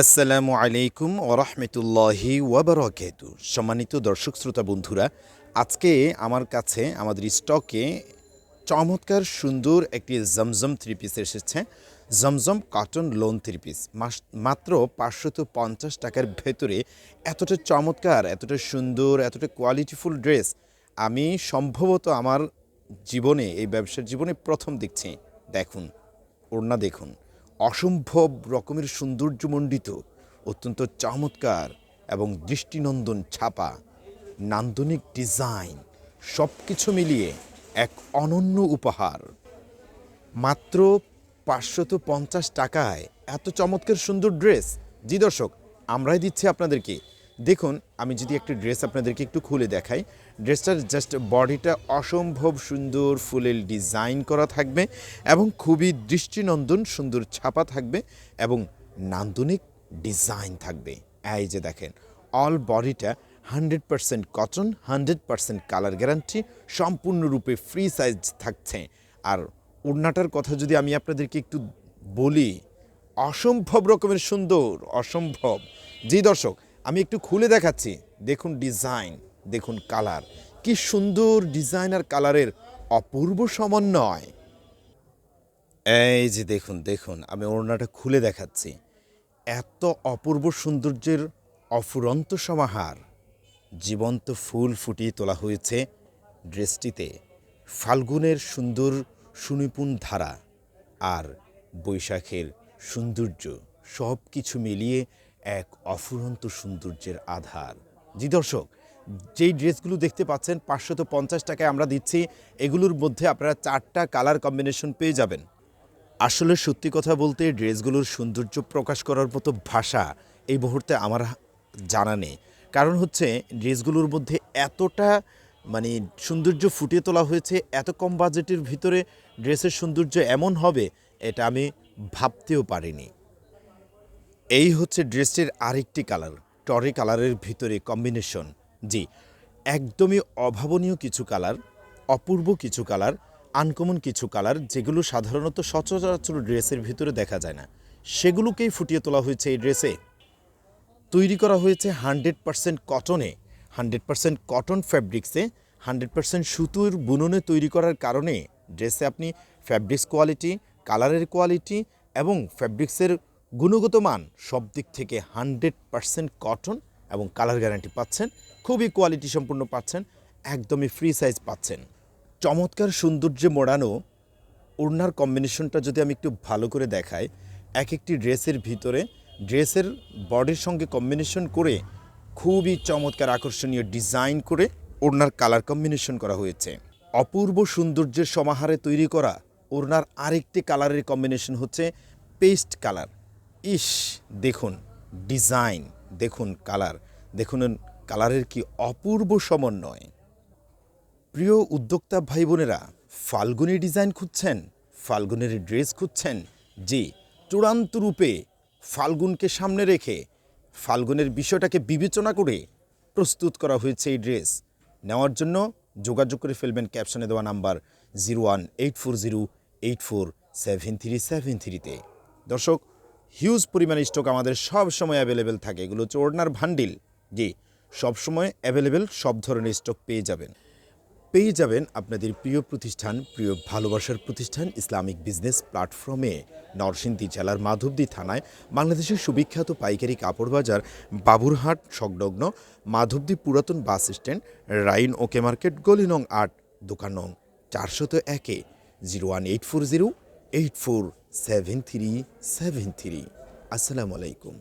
আসসালামু আলাইকুম ওরহমতুল্লাহি ওয়াবারকাত সম্মানিত দর্শক শ্রোতা বন্ধুরা, আজকে আমার কাছে আমাদের স্টকে চমৎকার সুন্দর একটি জমজম থ্রি পিস এসেছে। জমজম কটন লোন থ্রি পিস মাত্র পাঁচশত পঞ্চাশ টাকার ভেতরে এতটা চমৎকার, এতটা সুন্দর, এতটা কোয়ালিটিফুল ড্রেস আমি সম্ভবত আমার জীবনে, এই ব্যবসার জীবনে প্রথম দেখছি। দেখুন, ওড়না দেখুন। অসম্ভব রকমের সৌন্দর্যমণ্ডিত, অত্যন্ত চমৎকার এবং দৃষ্টিনন্দন ছাপা নান্দনিক ডিজাইন সব কিছু মিলিয়ে এক অনন্য উপহার। মাত্র পাঁচশত পঞ্চাশ টাকায় এত চমৎকার সুন্দর ড্রেস। জি দর্শক, আমরাই দিচ্ছি আপনাদেরকে। দেখুন, আমি যদি একটা ড্রেস আপনাদেরকে একটু খুলে দেখাই। ড্রেসটার জাস্ট বডিটা অসম্ভব সুন্দর ফুলের ডিজাইন করা থাকবে এবং খুবই দৃষ্টিনন্দন সুন্দর ছাপা থাকবে এবং নান্দনিক ডিজাইন থাকবে। এই যে দেখেন অল বডিটা hundred percent cotton hundred percent colour guarantee সম্পূর্ণরূপে ফ্রি সাইজ থাকছে। আর ওড়নাটার কথা যদি আমি আপনাদেরকে একটু বলি, অসম্ভব রকমের সুন্দর, অসম্ভব। জি দর্শক আমি একটু খুলে দেখাচ্ছি। দেখুন ডিজাইন দেখুন কালার কি সুন্দর ডিজাইন আর কালারের অপূর্ব সমন্বয়। এই যে দেখুন দেখুন, আমি ওড়নাটা খুলে দেখাচ্ছি। এত অপূর্ব সৌন্দর্যের অফুরন্ত সমাহার। জীবন্ত ফুল ফুটিয়ে তোলা হয়েছে ড্রেসটিতে। ফাল্গুনের সুন্দর সুনিপুণ ধারা আর বৈশাখের সৌন্দর্য সব কিছু মিলিয়ে এক অফুরন্ত সৌন্দর্যের আধার। জি দর্শক, যেই ড্রেসগুলো দেখতে পাচ্ছেন, পাঁচশত পঞ্চাশ টাকায় আমরা দিচ্ছি, এগুলোর মধ্যে আপনারা চারটা কালার কম্বিনেশন পেয়ে যাবেন। আসলে সত্যি কথা বলতে, ড্রেসগুলোর সৌন্দর্য প্রকাশ করার মতো ভাষা এই মুহূর্তে আমার জানা নেই। কারণ হচ্ছে, ড্রেসগুলোর মধ্যে এতটা মানে সৌন্দর্য ফুটিয়ে তোলা হয়েছে, এত কম বাজেটের ভিতরে ড্রেসের সৌন্দর্য এমন হবে, এটা আমি ভাবতেও পারিনি। এই হচ্ছে ড্রেসটির আরেকটি কালার, টরে কালারের ভিতরে কম্বিনেশন। জি, একদমই অভাবনীয় কিছু কালার, অপূর্ব কিছু কালার, আনকমন কিছু কালার, যেগুলো সাধারণত সচরাচর ড্রেসের ভিতরে দেখা যায় না। সেগুলোকেই ফুটিয়ে তোলা হয়েছে এই ড্রেসে। তৈরি করা হয়েছে হান্ড্রেড পারসেন্ট কটনে, হান্ড্রেড পারসেন্ট কটন ফ্যাব্রিক্সে, হান্ড্রেড পারসেন্ট সুতোর বুননে তৈরি করার কারণে ড্রেসে আপনি ফ্যাব্রিক্স কোয়ালিটি, কালারের কোয়ালিটি এবং ফ্যাব্রিক্সের গুণগত মান সব দিক থেকে হান্ড্রেড পারসেন্ট কটন এবং কালার গ্যারান্টি পাচ্ছেন, খুবই কোয়ালিটি সম্পূর্ণ পাচ্ছেন, একদমই ফ্রি সাইজ পাচ্ছেন। চমৎকার সৌন্দর্যে মোড়ানো ওড়নার কম্বিনেশনটা যদি আমি একটু ভালো করে দেখাই, এক একটি ড্রেসের ভিতরে ড্রেসের বডির সঙ্গে কম্বিনেশন করে খুবই চমৎকার আকর্ষণীয় ডিজাইন করে ওড়নার কালার কম্বিনেশন করা হয়েছে। অপূর্ব সৌন্দর্যের সমাহারে তৈরি করা ওড়নার আরেকটি কালারের কম্বিনেশন হচ্ছে পেস্ট কালার। ইস, দেখুন, ডিজাইন, দেখুন কালার, দেখুন কালারের কি অপূর্ব সমন্বয়। প্রিয় উদ্যোক্তা ভাই বোনেরা ফাল্গুনি ডিজাইন খুঁজছেন, ফাল্গুনের ড্রেস খুঁজছেন, জি, চূড়ান্ত রূপে ফাল্গুনকে সামনে রেখে ফাল্গুনের বিষয়টাকে বিবেচনা করে প্রস্তুত করা হয়েছে এই ড্রেস। নেওয়ার জন্য যোগাযোগ করে ফেলবেন ক্যাপশনে দেওয়া number zero one eight four zero eight four seven three seven থ্রিতে। দর্শক হিউজ পরিমাণ স্টক আমাদের সব সময় অ্যাভেলেবেল থাকে। এগুলো হচ্ছে ওড়নার ভান্ডিল। জি সবসময় অ্যাভেলেবেল সব ধরনের স্টক পেয়ে যাবেন। পেয়ে যাবেন আপনাদের প্রিয় প্রতিষ্ঠান, প্রিয় ভালোবাসার প্রতিষ্ঠান ইসলামিক বিজনেস প্ল্যাটফর্মে। নরসিংদী জেলার মাধবদী থানায় বাংলাদেশের সুবিখ্যাত পাইকারি কাপড় বাজার, বাবুরহাট সংলগ্ন মাধবদী পুরাতন বাস স্ট্যান্ড, রাইন ওকে মার্কেট, গলি নং আট, দোকান নং চারশত একে, zero one eight four zero eight four seven three seven three আসসালামু আলাইকুম